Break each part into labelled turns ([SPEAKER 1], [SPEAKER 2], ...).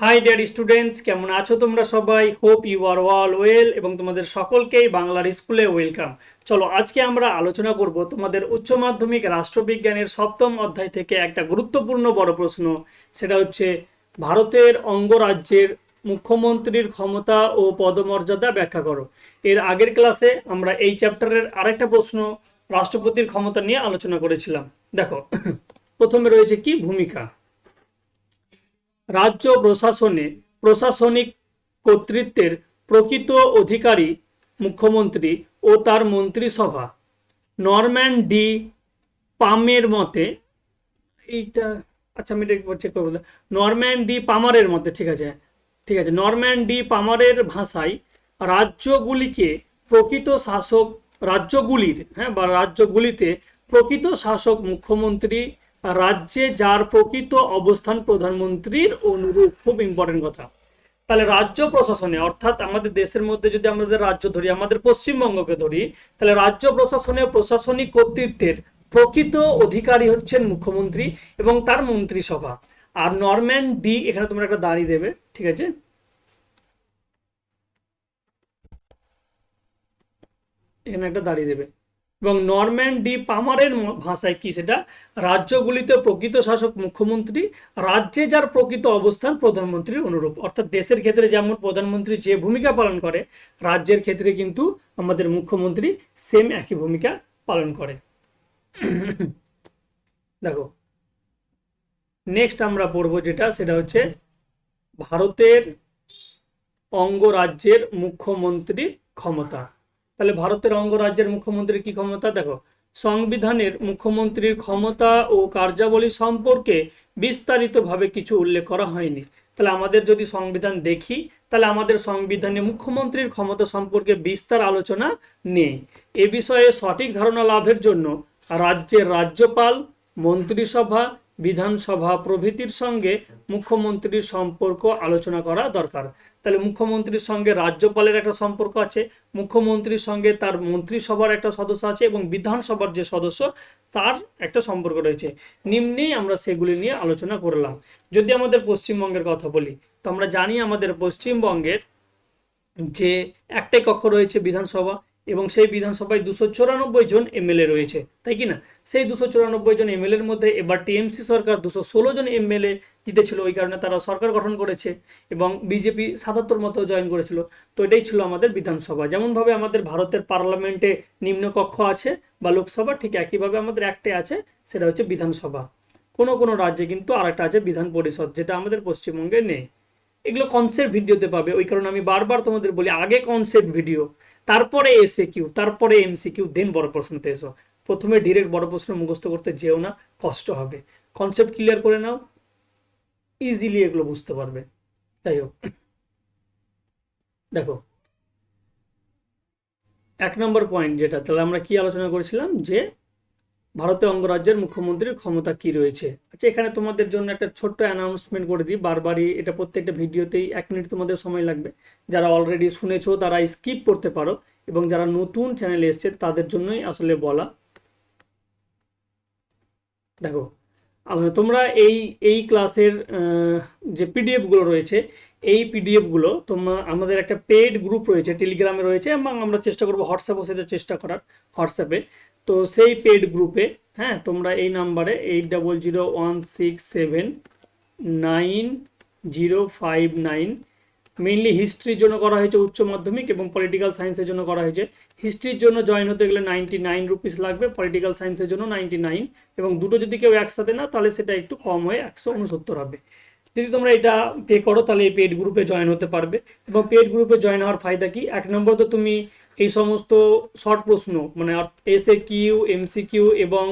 [SPEAKER 1] High dear students কেমন আছো তোমরা সবাই? Hope you are all well এবং তোমাদের সকলকেই বাংলার স্কুলে ওয়েলকাম চলো, আজকে আমরা আলোচনা করব তোমাদের উচ্চ মাধ্যমিক রাষ্ট্রবিজ্ঞানের সপ্তম অধ্যায় থেকে একটা গুরুত্বপূর্ণ বড় প্রশ্ন। সেটা হচ্ছে, ভারতের অঙ্গরাজ্যের মুখ্যমন্ত্রীর ক্ষমতা ও পদমর্যাদা ব্যাখ্যা করো। এর আগের ক্লাসে আমরা এই চ্যাপ্টারের আরেকটা প্রশ্ন, রাষ্ট্রপতির ক্ষমতা নিয়ে আলোচনা করেছিলাম। দেখো, প্রথমে রয়েছে কি ভূমিকা? রাজ্য প্রশাসনে প্রশাসনিক কর্তৃত্বের প্রকৃত অধিকারী মুখ্যমন্ত্রী ও তার মন্ত্রিসভা। নরম্যান ডি পামের মতে, এইটা আচ্ছা আমি এটা চেক করব। নরম্যান ডি পামারের মতে, ঠিক আছে ঠিক আছে। নরম্যান ডি পামারের ভাষায় রাজ্যগুলিকে প্রকৃত শাসক, রাজ্যগুলির হ্যাঁ বা রাজ্যগুলিতে প্রকৃত শাসক মুখ্যমন্ত্রী রাজ্যে যার প্রকৃত অবস্থান প্রধানমন্ত্রীর অনুরূপ, খুব ইম্পর্টেন্ট কথা। তাহলে রাজ্য প্রশাসনে, অর্থাৎ আমাদের দেশের মধ্যে যদি আমাদের রাজ্য ধরি, আমাদের পশ্চিমবঙ্গকে ধরি, তাহলে রাজ্য প্রশাসনে প্রশাসনিক কর্তৃত্বের প্রকৃত অধিকারী হচ্ছেন মুখ্যমন্ত্রী এবং তার মন্ত্রিসভা। আর নরম্যান ডি, এখানে তোমরা একটা দাঁড়িয়ে দেবে, ঠিক আছে? এখানে একটা দাঁড়িয়ে দেবে। এবং নরম্যান ডি পামারের ভাষায় কি সেটা? রাজ্যগুলিতে প্রকৃত শাসক মুখ্যমন্ত্রী, রাজ্যে যার প্রকৃত অবস্থান প্রধানমন্ত্রীর অনুরূপ। অর্থাৎ দেশের ক্ষেত্রে যেমন প্রধানমন্ত্রী যে ভূমিকা পালন করে, রাজ্যের ক্ষেত্রে কিন্তু আমাদের মুখ্যমন্ত্রী সেম একই ভূমিকা পালন করে। দেখো নেক্সট আমরা পড়ব যেটা, সেটা হচ্ছে ভারতের অঙ্গরাজ্যের মুখ্যমন্ত্রীর ক্ষমতা। তাহলে ভারতের অঙ্গরাজ্যের মুখ্যমন্ত্রীর কি ক্ষমতা? দেখো, সংবিধানের মুখ্যমন্ত্রীর ক্ষমতা ও কার্যাবলী সম্পর্কে বিস্তারিতভাবে কিছু উল্লেখ করা হয়নি। তাহলে আমাদের যদি সংবিধান দেখি, তাহলে আমাদের সংবিধানে মুখ্যমন্ত্রীর ক্ষমতা সম্পর্কে বিস্তার আলোচনা নেই। এ বিষয়ে সঠিক ধারণা লাভের জন্য রাজ্যের রাজ্যপাল, মন্ত্রিসভা, বিধানসভা প্রভৃতির সঙ্গে মুখ্যমন্ত্রীর সম্পর্ক আলোচনা করা দরকার। তাহলে মুখ্যমন্ত্রীর সঙ্গে রাজ্যপালের একটা সম্পর্ক আছে, মুখ্যমন্ত্রীর সঙ্গে তার মন্ত্রিসভার একটা সদস্য আছে এবং বিধানসভার যে সদস্য তার একটা সম্পর্ক রয়েছে। নিম্নেই আমরা সেগুলি নিয়ে আলোচনা করলাম। যদি আমাদের পশ্চিমবঙ্গের কথা বলি, তো আমরা জানি আমাদের পশ্চিমবঙ্গের যে একটাই কক্ষ রয়েছে বিধানসভা এবং সেই বিধানসভায় দুশো চুরানব্বই জন এমএলএ রয়েছে, তাই কি না? সেই দুশো চুরানব্বই জন এমএলএর মধ্যে এবার টিএমসি সরকার দুশো ষোলো জন এমএলএ জিতেছিল, ওই কারণে তারা সরকার গঠন করেছে এবং বিজেপি সাতাত্তর মতো জয়েন করেছিল। তো এটাই ছিল আমাদের বিধানসভা। যেমনভাবে আমাদের ভারতের পার্লামেন্টে নিম্নকক্ষ আছে বা লোকসভা, ঠিক একইভাবে আমাদের একটাই আছে, সেটা হচ্ছে বিধানসভা। কোনো কোনো রাজ্যে কিন্তু আরেকটা আছে বিধান পরিষদ, যেটা আমাদের পশ্চিমবঙ্গে নেই। এগুলো কনসেপ্ট ভিডিওতে পাবে, ওই কারণে আমি বারবার তোমাদের বলি, আগে কনসেপ্ট ভিডিও। তারপরে এসে কিউ তারপরে এমসি কিউ দেন বড় প্রশ্নতে এসো প্রথমে ডিরেক্ট বড় প্রশ্ন মুখস্থ করতে যেও না, কষ্ট হবে। কনসেপ্ট ক্লিয়ার করে নাও ইজিলি এগুলো বুঝতে পারবে। যাই হোক। দেখো, এক নম্বর পয়েন্ট যেটা, তাহলে আমরা কি আলোচনা করেছিলাম? যে ভারতীয় অঙ্গরাজ্যের মুখ্যমন্ত্রীর ক্ষমতা কি রয়েছে? আচ্ছা এখানে তোমাদের জন্য একটা ছোট্ট অ্যানাউন্সমেন্ট করে দিই। বারবারই এটা প্রত্যেকটা ভিডিওতেই এক মিনিট তোমাদের সময় লাগবে। যারা অলরেডি শুনেছো, তারা স্কিপ করতে পারো এবং যারা নতুন চ্যানেলে এসছে, তাদের জন্যই আসলে বলা। দেখো তোমরা এই এই ক্লাসের যে পিডিএফগুলো রয়েছে, এই পিডিএফগুলো তোমার, আমাদের একটা পেড গ্রুপ রয়েছে টেলিগ্রামে রয়েছে এবং আমরা চেষ্টা করব হোয়াটসঅ্যাপও সেটা চেষ্টা করার হোয়াটসঅ্যাপে তো সেই পেড গ্রুপে হ্যাঁ তোমরা এই নাম্বারে eight double zero one six seven nine zero five nine mainly হিস্ট্রির জন্য করা হয়েছে উচ্চ মাধ্যমিক এবং পলিটিক্যাল সায়েন্সের জন্য করা হয়েছে। হিস্ট্রির জন্য জয়েন হতে গেলে নাইনটি নাইন রুপিস লাগবে পলিটিক্যাল সায়েন্সের জন্য নাইনটি নাইন এবং দুটো যদি কেউ একসাথে না তাহলে সেটা একটু কম হয়ে একশো উনসত্তর হবে। যদি তোমরা এটা পে করো, তাহলে এই পেড গ্রুপে জয়েন হতে পারবে। এবং পেড গ্রুপে জয়েন হওয়ার ফায়দা কি? এক নম্বর তো তুমি এই সমস্ত শর্ট প্রশ্ন মানে S A Q MC Q এবং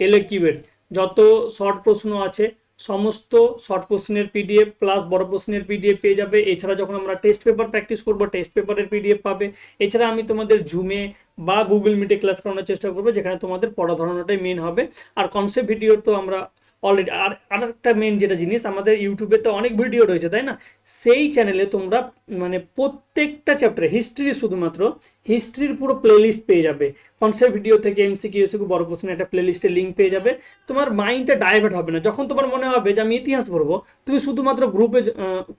[SPEAKER 1] এল এ কিউয়ের যত শর্ট প্রশ্ন আছে, সমস্ত শর্ট প্রশ্নের পিডিএফ প্লাস বড় প্রশ্নের পিডিএফ পেয়ে যাবে। এছাড়া যখন আমরা টেস্ট পেপার প্র্যাকটিস করব টেস্ট পেপারের পিডিএফ পাবে। এছাড়া আমি তোমাদের জুমে বা গুগল মিটে ক্লাস করানোর চেষ্টা করব, যেখানে তোমাদের পড়া ধরানোটাই মেন হবে। আর কনসেপ্ট ভিডিওর তো আমরা অলরেডি আর আরেকটা মেন যেটা জিনিস, আমাদের ইউটিউবে তো অনেক ভিডিও রয়েছে, তাই না? সেই চ্যানেলে তোমরা মানে প্রত্যেক প্রত্যেকটা চ্যাপ্টারে হিস্ট্রি শুধুমাত্র হিস্ট্রির পুরো প্লেলিস্ট পেয়ে যাবে। কনসেপ্ট ভিডিও থেকে এমসিকিউ এসিকিউ বড় প্রশ্নের একটা প্লেলিস্টের লিঙ্ক পেয়ে যাবে। তোমার মাইন্ডটা ডাইভার্ট হবে না। যখন তোমার মনে হবে যে আমি ইতিহাস পড়ব, তুমি শুধুমাত্র গ্রুপে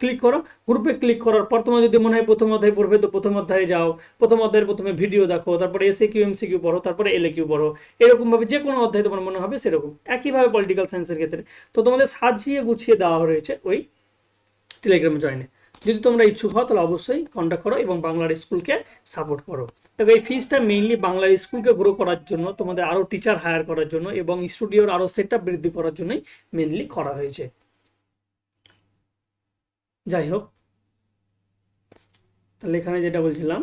[SPEAKER 1] ক্লিক করো। গ্রুপে ক্লিক করার পর তোমার যদি মনে হয় প্রথম অধ্যায় পড়বে, তো প্রথম অধ্যায়ে যাও। প্রথম অধ্যায়ের প্রথমে ভিডিও দেখো, তারপরে এসে কিউ এমসি কিউ পড়ো, তারপরে এলএ কিউ পড়ো। এরকমভাবে যে কোনো অধ্যায় তোমার মনে হবে সেরকম। একইভাবে পলিটিক্যাল সায়েন্সের ক্ষেত্রে। তো তোমাদের সাজিয়ে গুছিয়ে দেওয়া রয়েছে ওই টেলিগ্রামে জয়েনে যদি তোমরা ইচ্ছুক হও, তাহলে অবশ্যই কন্ট্যাক্ট করো এবং বাংলার স্কুলকে সাপোর্ট করো। তবে এই ফিজটা মেইনলি বাংলার স্কুলকে গ্রো করার জন্য, তোমাদের আরও টিচার হায়ার করার জন্য এবং স্টুডিওর আরও সেট বৃদ্ধি করার জন্যই মেনলি করা হয়েছে। যাই হোক, তাহলে এখানে যেটা বলছিলাম,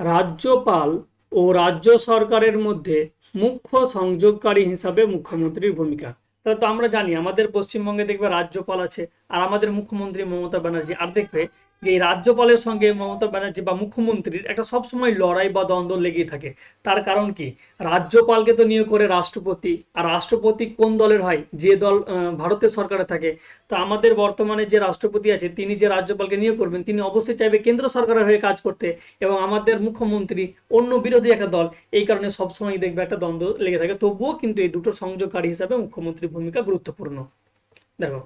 [SPEAKER 1] রাজ্যপাল ও রাজ্য সরকারের মধ্যে মুখ্য সংযোগকারী হিসাবে মুখ্যমন্ত্রীর ভূমিকা। তাহলে তো আমরা জানি, আমাদের পশ্চিমবঙ্গে দেখবে রাজ্যপাল আছে, আর আমাদের মুখ্যমন্ত্রী মমতা ব্যানার্জি। আর দেখবে যে এই রাজ্যপালের সঙ্গে মমতা ব্যানার্জি বা মুখ্যমন্ত্রীর একটা সবসময় লড়াই বা দ্বন্দ্ব লেগেই থাকে। তার কারণ কি? রাজ্যপালকে তো নিয়োগ করে রাষ্ট্রপতি। আর রাষ্ট্রপতি কোন দলের হয়? যে দল ভারতের সরকারে থাকে। তো আমাদের বর্তমানে যে রাষ্ট্রপতি আছে, তিনি যে রাজ্যপালকে নিয়োগ করবেন, তিনি অবশ্যই চাইবে কেন্দ্র সরকারের হয়ে কাজ করতে এবং আমাদের মুখ্যমন্ত্রী অন্য বিরোধী একটা দল, এই কারণে সবসময় দেখবে একটা দ্বন্দ্ব লেগে থাকে। তবুও কিন্তু এই দুটো সংযোগকারী হিসাবে মুখ্যমন্ত্রীর ভূমিকা গুরুত্বপূর্ণ। দেখো।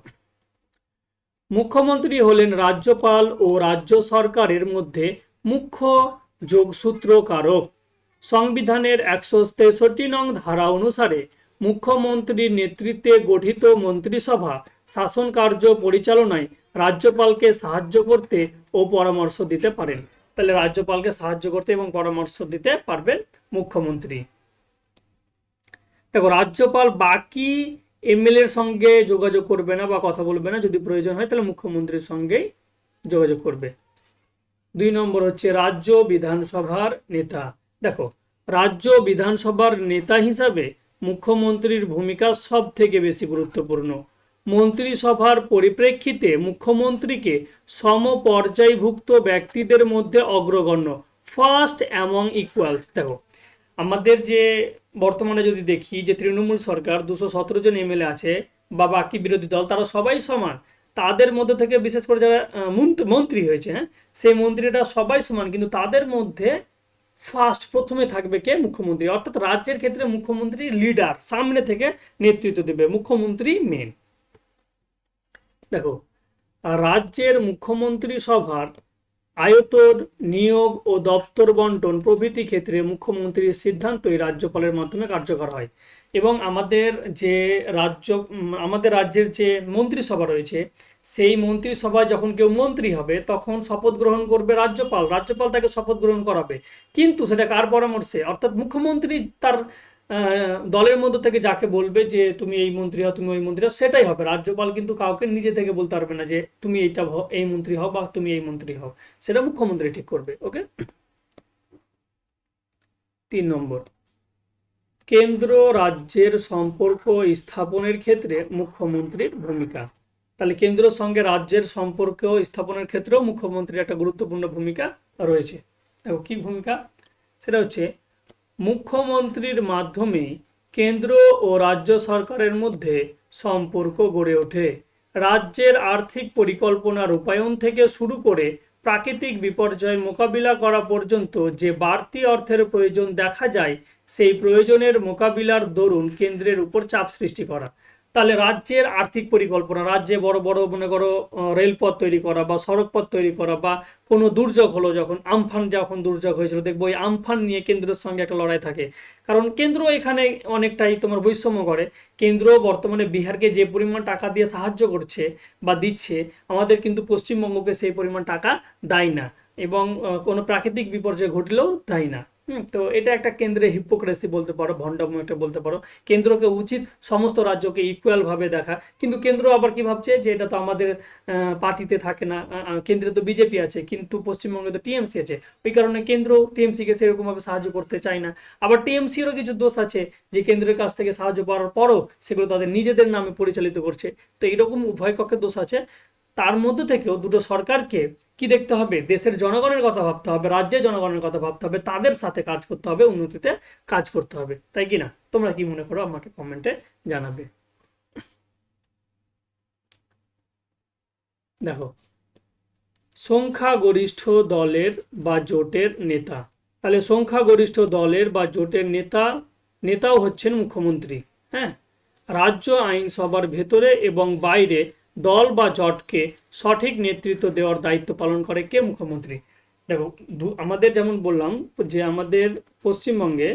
[SPEAKER 1] মুখ্যমন্ত্রী হলেন রাজ্যপাল ও রাজ্য সরকারের মধ্যে মুখ্য যোগসূত্রকারক। সংবিধানের একশো তেষট্টি নং ধারা অনুসারে মুখ্যমন্ত্রীর নেতৃত্বে গঠিত মন্ত্রিসভা শাসন কার্য পরিচালনায় রাজ্যপালকে সাহায্য করতে ও পরামর্শ দিতে পারেন। তাহলে রাজ্যপালকে সাহায্য করতে এবং পরামর্শ দিতে পারবেন মুখ্যমন্ত্রী। দেখো, রাজ্যপাল বাকি এমএলএর সঙ্গে যোগাযোগ করবে না বা কথা বলবে না, যদি প্রয়োজন হয় তাহলে মুখ্যমন্ত্রীর সঙ্গেই যোগাযোগ করবে। দুই নম্বর হচ্ছে রাজ্য বিধানসভার নেতা। দেখো, রাজ্য বিধানসভার নেতা হিসাবে মুখ্যমন্ত্রীর ভূমিকা সব থেকে বেশি গুরুত্বপূর্ণ। মন্ত্রিসভার পরিপ্রেক্ষিতে মুখ্যমন্ত্রীকে সমপর্যায়ভুক্ত ব্যক্তিদের মধ্যে অগ্রগণ্য ফার্স্ট অ্যামং ইকুয়ালস দেখো আমাদের যে বর্তমানে যদি দেখি যে তৃণমূল সরকার দুশো সতেরো জন এমএলএ আছে বা বাকি বিরোধী দল, তারা সবাই সমান। তাদের মধ্যে থেকে বিশেষ করে যারা মন্ত্রী হয়েছে হ্যাঁ সেই মন্ত্রীরা সবাই সমান, কিন্তু তাদের মধ্যে ফার্স্ট প্রথমে থাকবে কে? মুখ্যমন্ত্রী। অর্থাৎ রাজ্যের ক্ষেত্রে মুখ্যমন্ত্রী লিডার সামনে থেকে নেতৃত্ব দেবে, মুখ্যমন্ত্রী মেন দেখো, রাজ্যের মুখ্যমন্ত্রী সভার আয়তন নিয়োগ ও দপ্তর বন্টন প্রভৃতি ক্ষেত্রে মুখ্যমন্ত্রীর সিদ্ধান্তই রাজ্যপালের মাধ্যমে কার্যকর হয়। এবং আমাদের যে রাজ্য আমাদের রাজ্যের যে মন্ত্রিসভা রয়েছে, সেই মন্ত্রিসভায় যখন কেউ মন্ত্রী হবে, তখন শপথ গ্রহণ করবে রাজ্যপাল। রাজ্যপাল তাকে শপথ গ্রহণ করাবে। কিন্তু সেটা কার পরামর্শে? অর্থাৎ মুখ্যমন্ত্রী তার দলের মধ্যে থেকে যাকে বলবে যে তুমি এই মন্ত্রী হও, তুমি ওই মন্ত্রী হও, সেটাই হবে। রাজ্যপাল কিন্তু কাউকে নিজে থেকে বলতে পারবে না যে তুমি এইটা এই মন্ত্রী হও বা তুমি এই মন্ত্রী হও। সেটা মুখ্যমন্ত্রী ঠিক করবে, ওকে? তিন নম্বর। কেন্দ্র রাজ্যের সম্পর্ক স্থাপনের ক্ষেত্রে মুখ্যমন্ত্রীর ভূমিকা। তাহলে কেন্দ্রের সঙ্গে রাজ্যের সম্পর্ক স্থাপনের ক্ষেত্রেও মুখ্যমন্ত্রীর একটা গুরুত্বপূর্ণ ভূমিকা রয়েছে। দেখো কি ভূমিকা? সেটা হচ্ছে মুখ্যমন্ত্রীর মাধ্যমে কেন্দ্র ও রাজ্য সরকারের মধ্যে সম্পর্ক গড়ে ওঠে। রাজ্যের আর্থিক পরিকল্পনা রূপায়ণ থেকে শুরু করে প্রাকৃতিক বিপর্যয় মোকাবিলা করা পর্যন্ত যে বাড়তি অর্থের প্রয়োজন দেখা যায়, সেই প্রয়োজনের মোকাবিলার দরুন কেন্দ্রের উপর চাপ সৃষ্টি করা। তাহলে রাজ্যের আর্থিক পরিকল্পনা, রাজ্যে বড় বড় মনে করো রেলপথ তৈরি করা বা সড়কপথ তৈরি করা বা কোনো দুর্যোগ হলো যখন, আমফান যখন দুর্যোগ হয়েছিল, দেখব ওই আমফান নিয়ে কেন্দ্রের সঙ্গে একটা লড়াই থাকে। কারণ কেন্দ্র এখানে অনেকটাই তোমার বৈষম্য করে। কেন্দ্র বর্তমানে বিহারকে যে পরিমাণ টাকা দিয়ে সাহায্য করছে বা দিচ্ছে, আমাদের কিন্তু পশ্চিমবঙ্গকে সেই পরিমাণ টাকা দেয় না এবং কোনো প্রাকৃতিক বিপর্যয় ঘটলেও দেয় না। হুম, তো এটা একটা কেন্দ্রে হিপোক্রেসি বলতে পারো ভণ্ডামি একটা বলতে পারো। কেন্দ্রকে উচিত সমস্ত রাজ্যকে ইকুয়ালভাবে দেখা। কিন্তু কেন্দ্র আবার কি ভাবছে? যে এটা তো আমাদের পার্টিতে থাকে না। কেন্দ্রে তো বিজেপি আছে কিন্তু পশ্চিমবঙ্গে তো টিএমসি আছে। ওই কারণে কেন্দ্র টিএমসিকে সেরকম ভাবে সাহায্য করতে চায় না। আবার টিএমসিরও কিছু দোষ আছে যে কেন্দ্রের কাছ থেকে সাহায্য পাওয়ার পরও সেগুলো তাদের নিজেদের নামে পরিচালিত করছে। তো এইরকম উভয় পক্ষের দোষ আছে। তার মধ্যে থেকেও দুটো সরকারকে কি দেখতে হবে? দেশের জনগণের কথা ভাবতে হবে, রাজ্যের জনগণের কথা ভাবতে হবে, তাদের সাথে কাজ করতে হবে, উন্নতিতে কাজ করতে হবে। তাই কি না? তোমরা কি মনে করো? আমাকে কমেন্টে জানাবে। দেখো, সংখ্যাগরিষ্ঠ দলের বা জোটের নেতা। তাহলে সংখ্যাগরিষ্ঠ দলের বা জোটের নেতা, নেতাও হচ্ছেন মুখ্যমন্ত্রী হ্যাঁ? রাজ্য আইনসভার ভেতরে এবং বাইরে দল বা জটকে সঠিক নেতৃত্ব দেওয়ার দায়িত্ব পালন করে কে মুখ্যমন্ত্রী? দেখো আমাদের যেমন বললাম যে আমাদের পশ্চিমবঙ্গে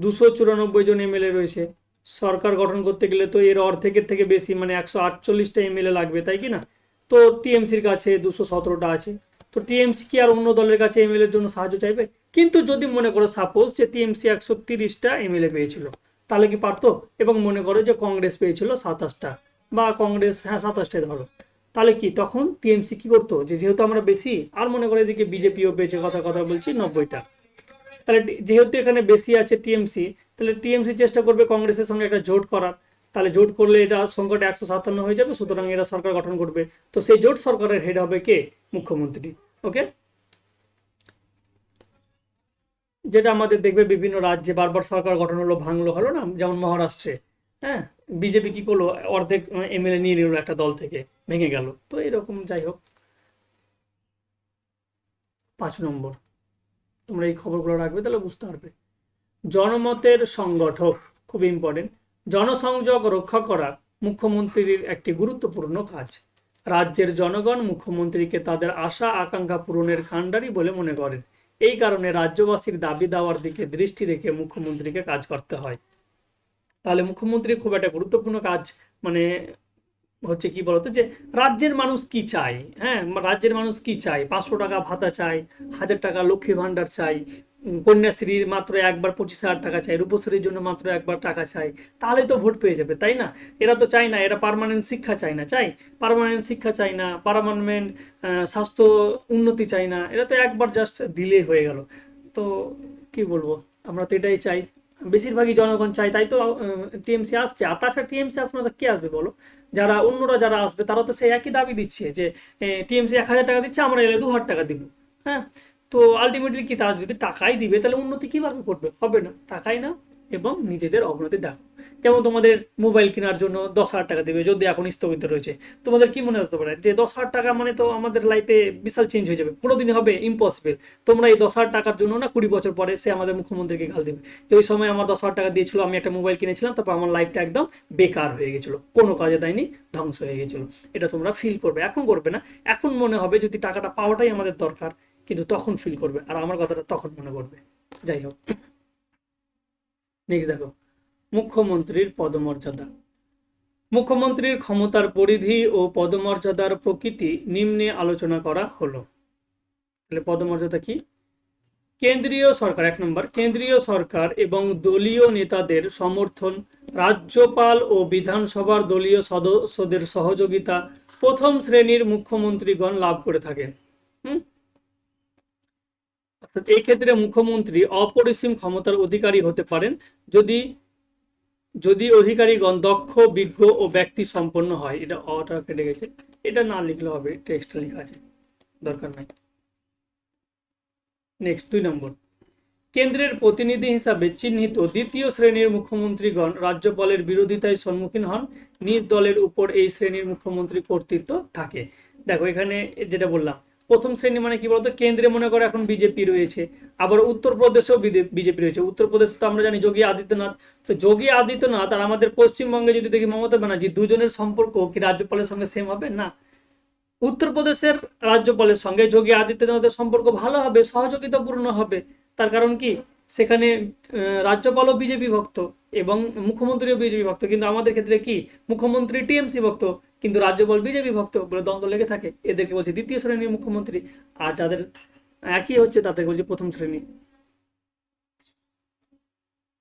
[SPEAKER 1] দুশো চুরানব্বই জন এমএলএ রয়েছে। সরকার গঠন করতে গেলে তো এর অর্ধেকের থেকে বেশি মানে একশো আটচল্লিশটা এমএলএ লাগবে, তাই কি না? তো টিএমসির কাছে দুশো সতেরোটা আছে। তো টিএমসি কি আর অন্য দলের কাছে এমএলএর জন্য সাহায্য চাইবে? কিন্তু যদি মনে করো সাপোজ যে টিএমসি একশো তিরিশটা এমএলএ পেয়েছিল তাহলে কি পারতো? এবং মনে করো যে কংগ্রেস পেয়েছিল সাতাশটা, বা কংগ্রেস হ্যাঁ সাতাশটাই ধরো। তাহলে কি তখন টিএমসি কি করতো? যে যেহেতু আমরা বেশি, আর মনে করো এদিকে বিজেপিও পেয়েছে কথা কথা বলছি নব্বইটা। তাহলে যেহেতু এখানে বেশি আছে টিএমসি, তাহলে টিএমসি চেষ্টা করবে কংগ্রেসের সঙ্গে একটা জোট করার। তাহলে জোট করলে এটা সংখ্যাটা একশো সাতান্ন হয়ে যাবে, সুতরাং এরা সরকার গঠন করবে। তো সেই জোট সরকারের হেড হবে কে? মুখ্যমন্ত্রী ওকে যেটা আমাদের দেখবে বিভিন্ন রাজ্যে বারবার সরকার গঠন হলো, ভাঙলো, হলো না? যেমন মহারাষ্ট্রে হ্যাঁ? বিজেপি কি করল? অর্ধেক এমএলএ নিয়ে নিল একটা দল থেকে, ভেঙে গেল। তো এরকম যাই হোক। পাঁচ নম্বর। তোমরা এই খবরগুলো রাখবে, তাহলে বুঝতে পারবে। জনমতের সংগঠক, খুব ইম্পর্টেন্ট জনসংযোগ রক্ষা করা মুখ্যমন্ত্রীর একটি গুরুত্বপূর্ণ কাজ। রাজ্যের জনগণ মুখ্যমন্ত্রীকে তাদের আশা আকাঙ্ক্ষা পূরণের কাণ্ডারি বলে মনে করেন। এই কারণে রাজ্যবাসীর দাবি দেওয়ার দিকে দৃষ্টি রেখে মুখ্যমন্ত্রীকে কাজ করতে হয়। তাহলে মুখ্যমন্ত্রী খুব একটা গুরুত্বপূর্ণ কাজ মানে হচ্ছে কি বলতো যে রাজ্যের মানুষ কি চায়? হ্যাঁ রাজ্যের মানুষ কি চায়? পাঁচশো টাকা ভাতা চায়, হাজার টাকা লক্ষ্মী ভাণ্ডার চাই কন্যাশ্রীর মাত্র একবার পঁচিশ হাজার টাকা চাই রূপশ্রীর জন্য মাত্র একবার টাকা চাই তাহলে তো ভোট পেয়ে যাবে, তাই না? এরা তো চায় না, এরা পারমানেন্ট শিক্ষা চায় না, চাই? পারমানেন্ট শিক্ষা চাই না পার্মানেন্ট স্বাস্থ্য উন্নতি চাই না, এরা তো একবার জাস্ট দিলে হয়ে গেল। তো কি বলব? আমরা তো এটাই চাই। বেশিরভাগই জনগণ চাই তাই তো টিএমসি আসছে। আর তাছাড়া টিএমসি আসবে না কে আসবে বলো? যারা, অন্যরা যারা আসবে, তারা তো সেই একই দাবি দিচ্ছে যে টিএমসি এক হাজার টাকা দিচ্ছে, আমরা এলে দু হাজার টাকা দিব। হ্যাঁ? তো আলটিমেটলি কি তারা যদি টাকাই দিবে, তাহলে উন্নতি কীভাবে করবে? হবে না। টাকাই না। এবং নিজেদের অগ্রতি দেখো। যেমন তোমাদের মোবাইল কেনার জন্য দশ হাজার টাকা দেবে যদি এখন স্থগিত রয়েছে। তোমাদের কি মনে হতে পারে? যে দশ হাজার টাকা মানে তো আমাদের লাইফে বিশাল চেঞ্জ হয়ে যাবে। কোনোদিনই হবে ইম্পসিবল তোমরা এই দশ হাজার টাকার জন্য না কুড়ি বছর পরে সে আমাদের মুখ্যমন্ত্রীকে গাল দেবে। যে ওই সময় আমার দশ হাজার টাকা দিয়েছিল, আমি একটা মোবাইল কিনেছিলাম, তারপর আমার লাইফটা একদম বেকার হয়ে গেছিল। কোনো কাজে দেয়নি, ধ্বংস হয়ে গেছিল। এটা তোমরা ফিল করবে। এখন করবে না। এখন মনে হবে যদি টাকাটা পাওয়াটাই আমাদের দরকার, কিন্তু তখন ফিল করবে। আর আমার কথাটা তখন মনে করবে যাই হোক। নেক্সট দেখো, মুখ্যমন্ত্রীর পদমর্যাদা। মুখ্যমন্ত্রীর ক্ষমতার পরিধি ও পদমর্যাদার প্রকৃতি নিম্নে আলোচনা করা হলো। তাহলে পদমর্যাদা কি? কেন্দ্রীয় সরকার, এক নম্বর, কেন্দ্রীয় সরকার এবং দলীয় নেতাদের সমর্থন, রাজ্যপাল ও বিধানসভার দলীয় সদস্যদের সহযোগিতা প্রথম শ্রেণির মুখ্যমন্ত্রীগণ লাভ করে থাকেন। এই ক্ষেত্রে মুখ্যমন্ত্রী অপরিসীম ক্ষমতার অধিকারী হতে পারেন যদি যদি অধিকারীগণ দক্ষ, বিজ্ঞ ও ব্যক্তি সম্পন্ন হয়। এটা অটা কেটে গেছে। এটা না লিখলে হবে টেক্সটটা লেখা আছে। দরকার নাই। নেক্সট, দুই নম্বর। কেন্দ্রের প্রতিনিধি হিসাবে চিহ্নিত দ্বিতীয় শ্রেণির মুখ্যমন্ত্রীগণ রাজ্যপালের বিরোধিতায় সম্মুখীন হন। নিজ দলের উপর এই শ্রেণির মুখ্যমন্ত্রী কর্তৃত্ব থাকে। দেখো, এখানে যেটা বললাম প্রথম শ্রেণি মানে কি বলতো? কেন্দ্রে মনে করো এখন বিজেপি রয়েছে, আবার উত্তরপ্রদেশেও বিজেপি রয়েছে। উত্তরপ্রদেশে তো আমরা জানি যোগী আদিত্যনাথ। তো যোগী আদিত্যনাথ আর আমাদের পশ্চিমবঙ্গে যদি দেখি মমতা ব্যানার্জি, দুজনের সম্পর্ক কি রাজ্যপালের সঙ্গে সেম হবে? না। উত্তরপ্রদেশের রাজ্যপালের সঙ্গে যোগী আদিত্যনাথের সম্পর্ক ভালো হবে, সহযোগিতাপূর্ণ হবে। তার কারণ কি? সেখানে রাজ্যপালও বিজেপি ভক্ত এবং মুখ্যমন্ত্রীও বিজেপি ভক্ত। কিন্তু আমাদের ক্ষেত্রে কি? মুখ্যমন্ত্রী টিএমসি ভক্ত। কিন্তু রাজ্যপাল বিজেপি ভক্ত বলে দ্বন্দ্ব লেগে থাকে। এদেরকে বলছে দ্বিতীয় শ্রেণির মুখ্যমন্ত্রী। আর যাদের একই হচ্ছে, তাদেরকে বলছে প্রথম শ্রেণি।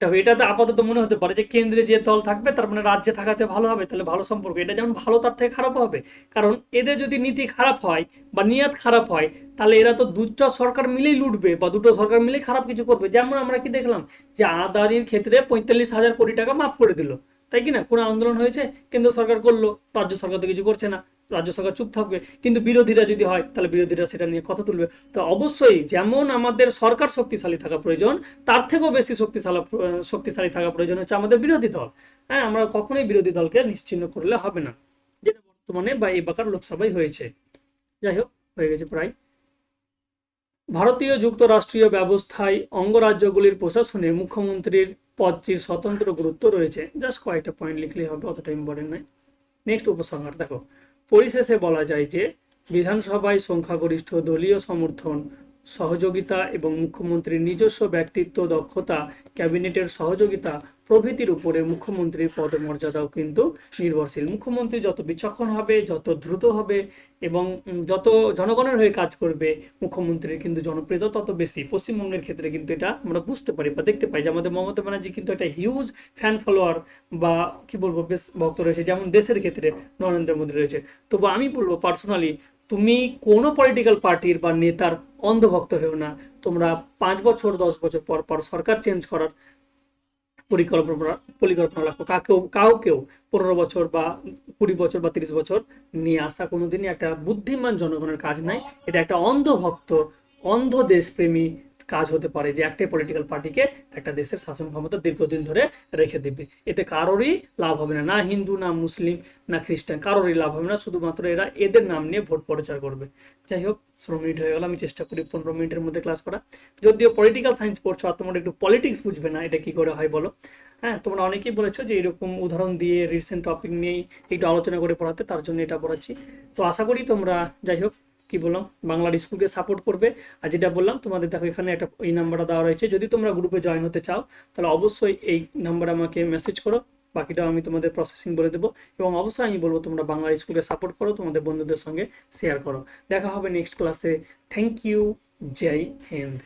[SPEAKER 1] তবে এটা তো আপাতত মনে হতে পারে যে কেন্দ্রে যে দল থাকবে, তার মানে রাজ্যে থাকাতে ভালো হবে। তাহলে ভালো সম্পর্ক। এটা যেমন ভালো, তার থেকে খারাপ হবে। কারণ এদের যদি নীতি খারাপ হয় বা নিয়াত খারাপ হয়, তাহলে এরা তো দুটো সরকার মিলেই লুটবে বা দুটো সরকার মিলেই খারাপ কিছু করবে। যেমন আমরা কি দেখলাম যে আদানির ক্ষেত্রে পঁয়তাল্লিশ হাজার কোটি টাকা মাফ করে দিল। তাই কি না? কোনো আন্দোলন হয়েছে, কেন্দ্র সরকার করল, রাজ্য সরকার তো কিছু করছে না, রাজ্য সরকার চুপ থাকবে। কিন্তু বিরোধীরা যদি হয়, তাহলে বিরোধীরা সেটা নিয়ে কথা তুলবে। তো অবশ্যই যেমন আমাদের সরকার শক্তিশালী থাকা প্রয়োজন, তার থেকেও বেশি শক্তিশালী শক্তিশালী থাকা প্রয়োজন হচ্ছে আমাদের বিরোধী দল। হ্যাঁ আমরা কখনোই বিরোধী দলকে নিশ্চিহ্ন করলে হবে না। যেটা বর্তমানে বা এই বাকার লোকসভায় হয়েছে। যাই হোক, হয়ে গেছে প্রায়। ভারতীয় যুক্তরাষ্ট্রীয় ব্যবস্থায় অঙ্গরাজ্যগুলির প্রশাসনে মুখ্যমন্ত্রীর পদটির স্বতন্ত্র গুরুত্ব রয়েছে। জাস্ট কয়েকটা পয়েন্ট লিখলেই হবে, অতটা ইম্পর্টেন্ট নয়। নেক্সট উপসংহার, দেখো। পরিশেষে বলা যায় যে, বিধানসভায় সংখ্যাগরিষ্ঠ দলীয় সমর্থন সহযোগিতা এবং মুখ্যমন্ত্রীর নিজস্ব ব্যক্তিত্ব দক্ষতা, ক্যাবিনেটের সহযোগিতা প্রভৃতির উপরে মুখ্যমন্ত্রীর পদমর্যাদাও কিন্তু নির্ভরশীল। মুখ্যমন্ত্রী যত বিচক্ষণ হবে, যত দ্রুত হবে এবং যত জনগণের হয়ে কাজ করবে, মুখ্যমন্ত্রীর কিন্তু জনপ্রিয়তা তত বেশি। পশ্চিমবঙ্গের ক্ষেত্রে কিন্তু এটা আমরা বুঝতে পারি বা দেখতে পাই যে আমাদের মমতা ব্যানার্জি কিন্তু একটা হিউজ ফ্যান ফলোয়ার বা কি বলব, বেশ ভক্ত রয়েছে। যেমন দেশের ক্ষেত্রে নরেন্দ্র মোদী রয়েছে। তবু আমি বলব পার্সোনালি তুমি কোনো পলিটিক্যাল পার্টির বা নেতার অন্ধভক্ত হয়েও না। তোমরা পাঁচ বছর, দশ বছর পর পর সরকার চেঞ্জ করার পরিকল্পনা পরিকল্পনা রাখো। কাকেও, কাউকেও পনেরো বছর বা কুড়ি বছর বা তিরিশ বছর নিয়ে আসা কোনোদিনই একটা বুদ্ধিমান জনগণের কাজ নাই। এটা একটা অন্ধভক্ত, অন্ধ দেশপ্রেমী কাজ হতে পারে যে একটাই পলিটিক্যাল পার্টিকে একটা দেশের শাসন ক্ষমতা দীর্ঘদিন ধরে রেখে দেবে। এতে কারোরই লাভ হবে না না হিন্দু, না মুসলিম, না খ্রিস্টান, কারোরই লাভ হবে না। শুধুমাত্র এরা এদের নাম নিয়ে ভোট প্রচার করবে। যাই হোক ষোলো মিনিট হয়ে গেল, আমি চেষ্টা করি পনেরো মিনিটের মধ্যে ক্লাস করা। যদিও পলিটিক্যাল সায়েন্স পড়ছো আর তোমরা একটু পলিটিক্স বুঝবে না, এটা কি করে হয় বলো? হ্যাঁ তোমরা অনেকেই বলেছ যে এরকম উদাহরণ দিয়ে রিসেন্ট টপিক নিয়েই একটু আলোচনা করে পড়াতে, তার জন্য এটা পড়াচ্ছি। তো আশা করি তোমরা, যাই হোক কি বললাম? বাংলার স্কুলকে সাপোর্ট করবে। আর যেটা বললাম, তোমাদের দেখো এখানে একটা এই নাম্বারটা দেওয়া রয়েছে। যদি তোমরা গ্রুপে জয়েন হতে চাও, তাহলে অবশ্যই এই নাম্বারে আমাকে মেসেজ করো। বাকিটাও আমি তোমাদের প্রসেসিং বলে দেবো। এবং অবশ্যই আমি বলব, তোমরা বাংলা স্কুলকে সাপোর্ট করো, তোমাদের বন্ধুদের সঙ্গে শেয়ার করো। দেখা হবে নেক্সট ক্লাসে থ্যাংক ইউ জয় হিন্দ